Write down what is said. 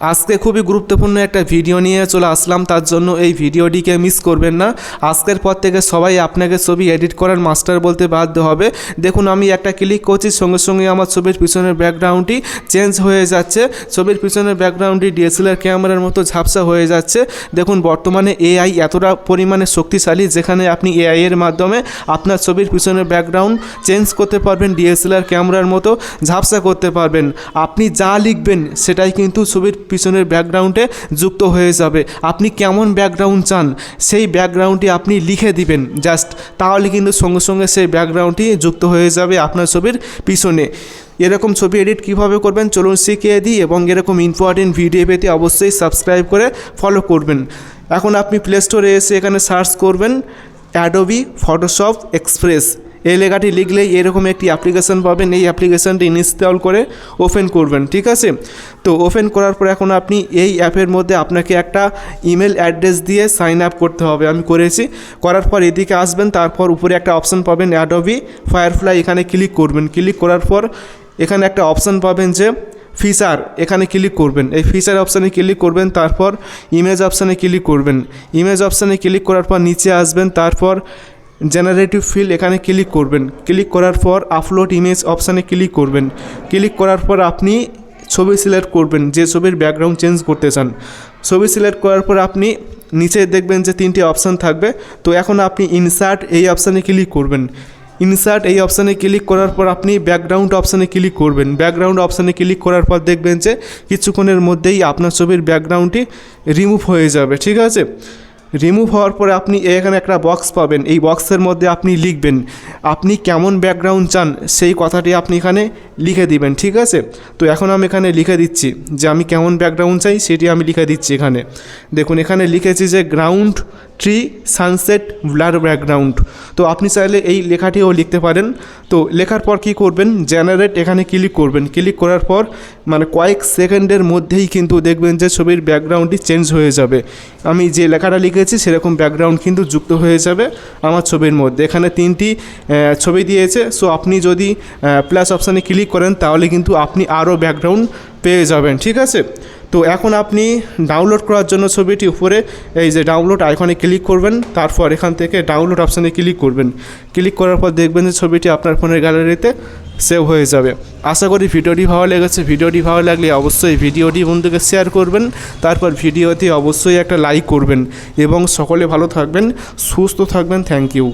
আজকে খুবই গুরুত্বপূর্ণ একটা ভিডিও নিয়ে চলে আসলাম, তার জন্য এই ভিডিওটিকে মিস করবেন না। আজকের পর থেকে সবাই আপনাকে ছবি এডিট করার মাস্টার বলতে বাধ্য হবে। দেখুন, আমি একটা ক্লিক করছি, সঙ্গে সঙ্গে আমার ছবির পিছনের ব্যাকগ্রাউন্ডটি চেঞ্জ হয়ে যাচ্ছে। ছবির পিছনের ব্যাকগ্রাউন্ডটি ডিএসএলআর ক্যামেরার মতো ঝাপসা হয়ে যাচ্ছে। দেখুন, বর্তমানে এআই এতটা পরিমাণে শক্তিশালী, যেখানে আপনি এআই এর মাধ্যমে আপনার ছবির পিছনের ব্যাকগ্রাউন্ড চেঞ্জ করতে পারবেন ডিএসএলআর ক্যামেরার মতো ঝাপসা করতে পারবেন। আপনি যা লিখবেন, সেটাই কিন্তু ছবির পিছনের ব্যাকগ্রাউন্ডে যুক্ত হয়ে যাবে। আপনি কেমন ব্যাকগ্রাউন্ড চান, সেই ব্যাকগ্রাউন্ডটি আপনি লিখে দিবেন। জাস্ট তাহলে কিন্তু সঙ্গে সঙ্গে সেই ব্যাকগ্রাউন্ডটি যুক্ত হয়ে যাবে আপনার ছবির পিছনে। এরকম ছবি এডিট কীভাবে করবেন চলুন শিখিয়ে দিই এবং এরকম ইম্পর্টেন্ট ভিডিও পেতে অবশ্যই সাবস্ক্রাইব করে ফলো করবেন। এখন আপনি প্লে স্টোরে এসে এখানে সার্চ করবেন অ্যাডোবি ফটোশপ এক্সপ্রেস এই লেখাটি লিখলেই এরকম একটি অ্যাপ্লিকেশন পাবেন। এই অ্যাপ্লিকেশনটি ইনস্টল করে ওপেন করবেন, ঠিক আছে? তো ওপেন করার পর এখন আপনি এই অ্যাপের মধ্যে আপনাকে একটা ইমেল অ্যাড্রেস দিয়ে সাইন আপ করতে হবে। আমি করেছি। করার পর এদিকে আসবেন, তারপর উপরে একটা অপশান পাবেন অ্যাডোবি ফায়ারফ্লাই এখানে ক্লিক করবেন। ক্লিক করার পর এখানে একটা অপশান পাবেন যে ফিচার এখানে ক্লিক করবেন। এই ফিচার অপশানে ক্লিক করবেন, তারপর ইমেজ অপশানে ক্লিক করবেন। ইমেজ অপশানে ক্লিক করার পর নিচে আসবেন, তারপর জেনারেটিভ ফিল এখানে ক্লিক করবেন। ক্লিক করার পর আপলোড ইমেজ অপশানে ক্লিক করবেন। ক্লিক করার পর আপনি ছবি সিলেক্ট করবেন, যে ছবির ব্যাকগ্রাউন্ড চেঞ্জ করতে চান। ছবি সিলেক্ট করার পর আপনি নিচে দেখবেন যে তিনটি অপশান থাকবে। তো এখন আপনি ইনসার্ট এই অপশানে ক্লিক করবেন। ইনসার্ট এই অপশানে ক্লিক করার পর আপনি ব্যাকগ্রাউন্ড অপশানে ক্লিক করবেন। ব্যাকগ্রাউন্ড অপশানে ক্লিক করার পর দেখবেন যে কিছুক্ষণের মধ্যেই আপনার ছবির ব্যাকগ্রাউন্ডটি রিমুভ হয়ে যাবে, ঠিক আছে? রিমুভ হওয়ার পরে আপনি এখানে একটা বক্স পাবেন। এই বক্সের মধ্যে আপনি লিখবেন, আপনি কেমন ব্যাকগ্রাউন্ড চান? সেই কথাটি আপনি এখানে লিখে দিবেন, ঠিক আছে? তো এখন আমি এখানে লিখে দিচ্ছি যে আমি কেমন ব্যাকগ্রাউন্ড চাই, সেটি আমি লিখে দিচ্ছি এখানে। দেখুন, এখানে লিখেছি যে ground tree sunset blur background তো আপনি চাইলে এই লেখাটিও লিখতে পারেন। তো লেখার পর কি করবেন? জেনারেট এখানে ক্লিক করবেন। ক্লিক করার পর মানে কয়েক সেকেন্ডের মধ্যেই কিন্তু দেখবেন যে ছবির ব্যাকগ্রাউন্ডটি চেঞ্জ হয়ে যাবে। আমি যে লেখাটা লিখেছি, সেরকম ব্যাকগ্রাউন্ড কিন্তু যুক্ত হয়ে যাবে আমার ছবির মধ্যে। এখানে তিনটি ছবি দিয়েছে। সো আপনি যদি প্লাস অপশানে ক্লিক করেন, তাহলে কিন্তু আপনি আরও ব্যাকগ্রাউন্ড পেয়ে যাবেন। ঠিক আছে? তো এখন আপনি ডাউনলোড করার জন্য ছবিটি উপরে এই যে ডাউনলোড আইকনে ক্লিক করবেন, তারপর এখান থেকে ডাউনলোড অপশানে ক্লিক করবেন। ক্লিক করার পর দেখবেন যে ছবিটি আপনার ফোনের গ্যালারিতে সেভ হয়ে যাবে। আশা করি ভিডিওটি ভালো লেগেছে। ভিডিওটি ভালো লাগলে অবশ্যই ভিডিওটি বন্ধুকে শেয়ার করবেন, তারপর ভিডিওতে অবশ্যই একটা লাইক করবেন। এবং সকলে ভালো থাকবেন, সুস্থ থাকবেন। Thank you